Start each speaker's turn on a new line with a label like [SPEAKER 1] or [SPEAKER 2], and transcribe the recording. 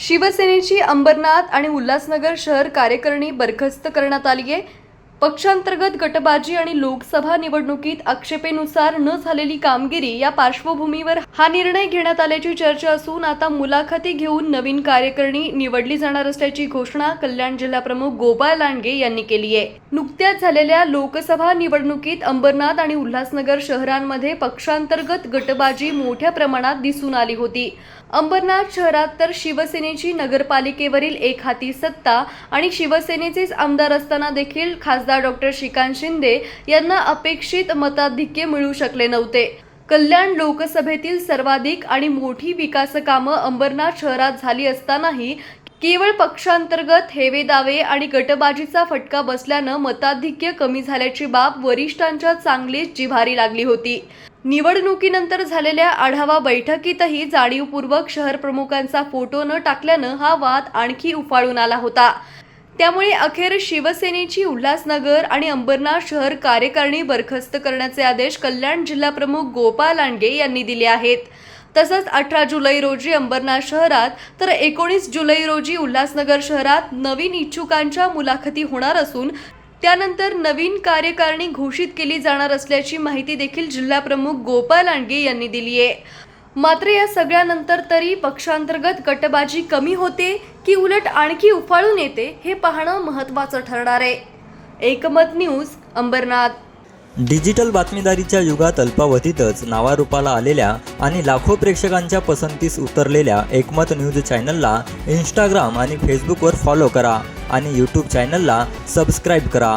[SPEAKER 1] शिवसेनेची अंबरनाथ आणि उल्हासनगर शहर कार्यकारिणी बरखास्त करण्यात आली आहे. पक्षांतर्गत गटबाजी आणि लोकसभा निवडणुकीत आक्षेपेनुसार न झालेली कामगिरी या पार्श्वभूमीवर हा निर्णय घेण्यात आल्याची चर्चा असून आता मुलाखती घेऊन नवीन कार्यकारिणी निवडली जाणार असल्याची घोषणा कल्याण जिल्हाप्रमुख गोपाळ लांडगे यांनी केली आहे. नुकत्याच झालेल्या लोकसभा निवडणुकीत अंबरनाथ आणि उल्हासनगर शहरांमध्ये पक्षांतर्गत गटबाजी मोठ्या प्रमाणात दिसून आली होती. अंबरनाथ शहरात तर शिवसेनेची नगरपालिकेवरील एक हाती सत्ता आणि शिवसेनेचेच आमदार असताना देखील खासदार डॉक्टर श्रीकांत शिंदे यांना अपेक्षित मताधिक्य मिळू शकले नव्हते. कल्याण लोकसभेतील सर्वाधिक आणि मोठी विकास कामं अंबरनाथ शहरात झाली असतानाही केवळ पक्षांतर्गत हेवे दावे आणि गटबाजीचा फटका बसल्यानं मताधिक्य कमी झाल्याची बाब वरिष्ठांच्या चांगलीच जिव्हारी लागली होती. निवडणुकीनंतर झालेल्या आढावा बैठकीतही जाणीवपूर्वक शहर प्रमुखांचा फोटो न टाकल्यानं हा वाद आणखी उफाळून आला होता. त्यामुळे अखेर शिवसेनेची उल्हासनगर आणि अंबरनाथ शहर कार्यकारिणी बरखास्त करण्याचे आदेश कल्याण जिल्हाप्रमुख गोपाल लांडगे यांनी दिले आहेत. तसंच अठरा जुलै रोजी अंबरनाथ शहरात तर एकोणीस जुलै रोजी उल्हासनगर शहरात नवीन इच्छुकांच्या मुलाखती होणार असून त्यानंतर नवीन कार्यकारिणी घोषित केली जाणार असल्याची माहिती देखील जिल्हाप्रमुख गोपाल लांडगे यांनी दिली आहे. मात्र या सगळ्यानंतर तरी पक्षांतर्गत गटबाजी कमी होते की उलट आणखी उफाळून येते हे पाहणं महत्त्वाचं ठरणार आहे. एकमत न्यूज अंबरनाथ.
[SPEAKER 2] डिजिटल बातमीदारीच्या युगात अल्पावधीतच नावारूपाला आलेल्या आणि लाखो प्रेक्षकांच्या पसंतीस उतरलेल्या एकमत न्यूज चॅनलला इंस्टाग्राम आणि फेसबुकवर फॉलो करा आणि यूट्यूब चॅनलला सबस्क्राईब करा.